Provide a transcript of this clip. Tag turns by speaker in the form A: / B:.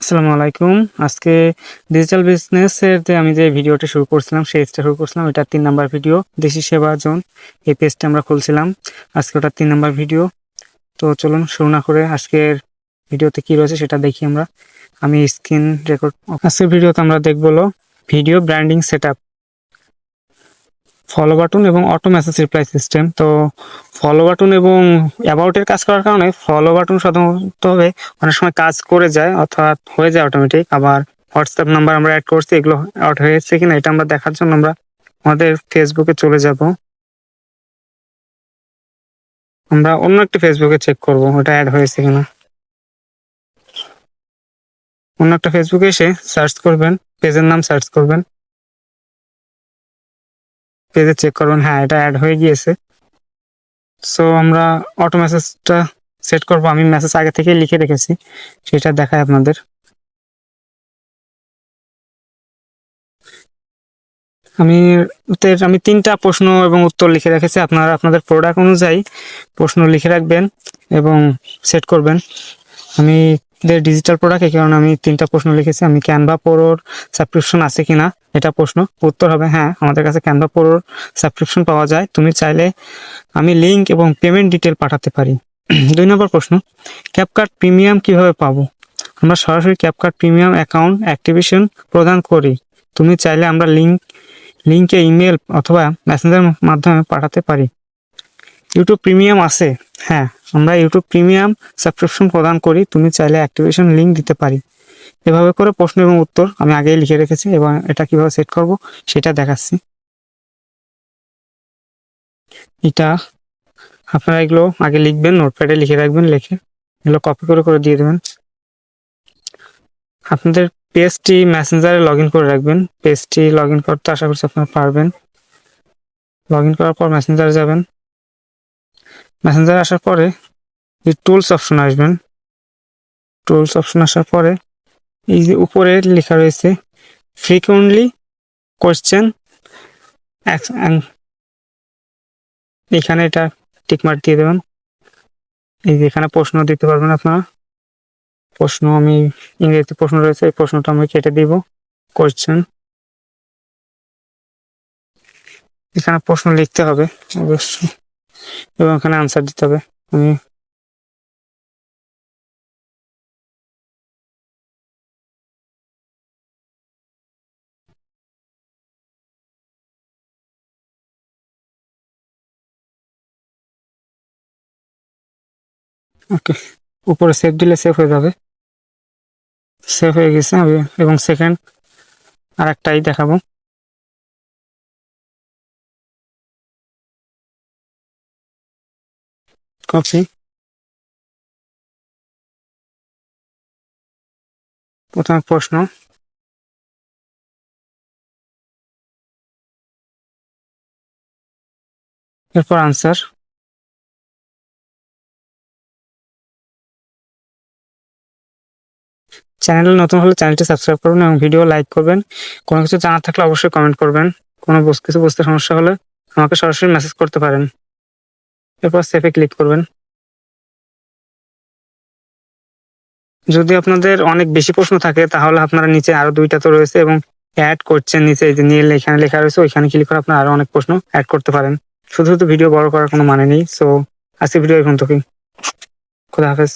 A: আসসালামু আলাইকুম। আজকে ডিজিটাল বিজনেসের যে আমি যে ভিডিওটা শুরু করছিলাম, সেই পেজটা শুরু করছিলাম। এটা তিন নাম্বার ভিডিও, দেশি সেবা জোন। এই পেজটা আমরা খুলছিলাম। আজকে ওটা তিন নাম্বার ভিডিও। তো চলুন, শুরু না করে আজকের ভিডিওতে কি রয়েছে সেটা দেখি আমরা। আমি স্ক্রিন রেকর্ড আজকের ভিডিওতে আমরা দেখব video branding set follow button এবং অটো মেসেজ রিপ্লাই সিস্টেম তো ফলো বাটন এবং অ্যাবাউটের কাজ করার কারণে ফলো বাটন সাধারণত হবে অনেক সময় কাজ করে যায়, অর্থাৎ হয়ে যায় অটোমেটিক আবার হোয়াটসঅ্যাপ নাম্বার আমরা অ্যাড করছি, এগুলো অ্যাড হয়েছে কিনা এটা আমরা দেখার জন্য আমরা আমাদের ফেসবুকে চলে যাব। আমরা অন্য একটি ফেসবুকে চেক করব, ওটা অ্যাড হয়েছে কিনা। অন্য একটা ফেসবুকে এসে সার্চ করবেন পেজের নাম সার্চ করবেন। পেজে চেক করবেন। হ্যাঁ এটা অ্যাড হয়ে গিয়েছে। সো আমরা অটো মেসেজটা সেট করব। আমি মেসেজ আগে থেকে লিখে রেখেছি। সেটা দেখায় আপনাদের। আমি আমি তিনটা প্রশ্ন এবং উত্তর লিখে রেখেছি। আপনারা, আপনাদের প্রোডাক্ট অনুযায়ী প্রশ্ন লিখে রাখবেন এবং সেট করবেন। আমি ডিজিটাল প্রোডাক্ট এই কারণে আমি তিনটা প্রশ্ন লিখেছি। আমি ক্যানভা প্রোর সাবস্ক্রিপশন আছে কিনা? এটা প্রশ্ন। উত্তর হবে হ্যাঁ আমাদের কাছে ক্যানভা প্রোর সাবস্ক্রিপশন পাওয়া যায়। তুমি চাইলে আমি লিঙ্ক এবং পেমেন্ট ডিটেল পাঠাতে পারি। দুই নম্বর প্রশ্ন ক্যাপকার্ট প্রিমিয়াম কীভাবে পাবো? আমরা সরাসরি ক্যাপকার্ট প্রিমিয়াম অ্যাকাউন্ট অ্যাক্টিভেশন প্রদান করি। তুমি চাইলে আমরা লিঙ্ক লিঙ্কে ইমেল অথবা মেসেঞ্জার মাধ্যমে পাঠাতে পারি। ইউটিউব প্রিমিয়াম আছে। হ্যাঁ আমরা ইউটিউব প্রিমিয়াম সাবস্ক্রিপশন প্রদান করি। তুমি চাইলে অ্যাক্টিভেশন লিংক দিতে পারি। এভাবে করে প্রশ্ন এবং উত্তর আমি আগেই লিখে রেখেছি এবং এটা কীভাবে সেট করব সেটা দেখাচ্ছি। এটা আপনারা এগুলো আগে লিখবেন নোটপ্যাডে লিখে রাখবেন, লিখে এগুলো কপি করে করে দিয়ে দেবেন। আপনাদের পেজটি মেসেঞ্জারে লগ করে রাখবেন। পেজটি লগ ইন করতে আশা করছি আপনারা পারবেন। লগ করার পর মেসেঞ্জারে যাবেন। মেসেঞ্জারে আসার পরে এই টুলস অপশন আসবেন। টুলস অপশন আসার পরে এই যে উপরে লেখা রয়েছে ফ্রিকুয়েন্টলি কোয়েশ্চেন এখানে এটা টিকমার্ক দিয়ে দেবেন। এই যে এখানে প্রশ্ন দিতে পারবেন আপনারা। প্রশ্ন আমি, ইংরেজিতে প্রশ্ন রয়েছে, এই প্রশ্নটা আমি কেটে দিব। কোয়েশ্চেন এখানে প্রশ্ন লিখতে হবে, অবশ্যই। এবং এখানে আনসার দিতে হবে। আমি ওকে, উপরে সেভ দিলে সেভ হয়ে যাবে। সেভ হয়ে গেছে এবং সেকেন্ড আর একটাই দেখাবো। কপি প্রথমে প্রশ্ন। এরপর আনসার চ্যানেলে নতুন হলে চ্যানেলটি সাবস্ক্রাইব করবেন এবং ভিডিও লাইক করবেন। কোনো কিছু জানার থাকলে অবশ্যই কমেন্ট করবেন। কোনো কিছু বুঝতে সমস্যা হলে আমাকে সরাসরি মেসেজ করতে পারেন। এরপর সেফে ক্লিক করবেন। যদি আপনাদের অনেক বেশি প্রশ্ন থাকে, তাহলে আপনারা নিচে আরও দুইটা তো রয়েছে এবং অ্যাড করছেন নিচে যে নীল এখানে লেখা রয়েছে, ওইখানে ক্লিক করে আপনারা আরও অনেক প্রশ্ন অ্যাড করতে পারেন। শুধু শুধু ভিডিও বড় করার কোনো মানে নেই। সো আজকে ভিডিও এখন তোকেই খুদা হাফেজ।